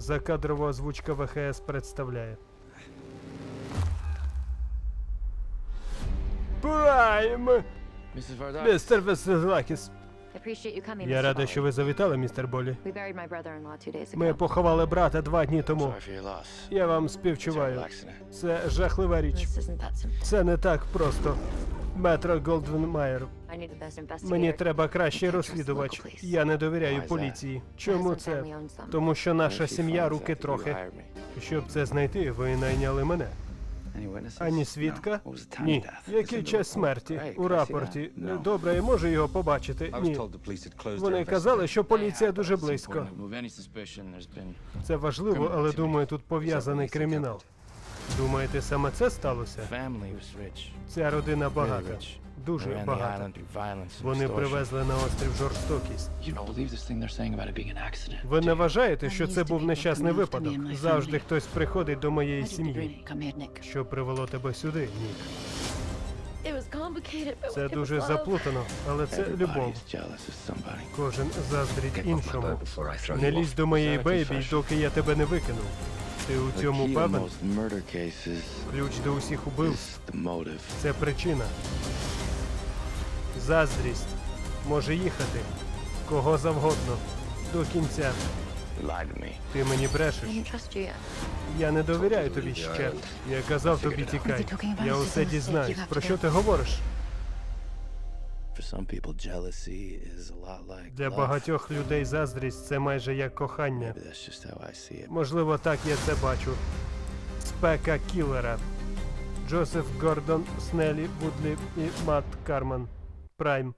Закадрова озвучка ВХС представляє. Прайм! Містер Веселакіс. Я Bali. що ви завітали, містер Болі. Ми поховали брата два дні тому. Я вам співчуваю. Це жахлива річ. Це не так просто. Метро Голдвенмайер. I Мені треба кращий the розслідувач. Я не довіряю поліції. Чому це? Тому що наша сім'я руки трохи. Щоб це знайти, ви найняли мене. Ані свідка? Ні. Який час смерті? У рапорті. Добре, я можу його побачити? Ні. Вони казали, що поліція дуже близько. Це важливо, але думаю, тут пов'язаний кримінал. Думаєте, саме це сталося? Ця родина багата. Дуже багата. Вони привезли на острів жорстокість. Ви не вважаєте, що це був нещасний випадок? Завжди хтось приходить до моєї сім'ї. Що привело тебе сюди, Нік? Це дуже заплутано, але це любов. Кожен заздрить іншому. Не лізь до моєї бейбі, доки я тебе не викинув. Ти у цьому певен? Ключ до усіх убивств motive. це причина. Заздрість може їхати кого завгодно до кінця. Ти мені брешеш. Я не довіряю тобі ще. Я казав тобі тікай. Я усе дізнаюсь. Про що ти говориш? For some people, jealousy is a lot like Для love. багатьох людей заздрість це майже як кохання. Maybe that's just how I see it. Можливо, так я це бачу. Спека кілера. Джозеф Гордон, Снелі, Вудлі і Мат Карман. Прайм.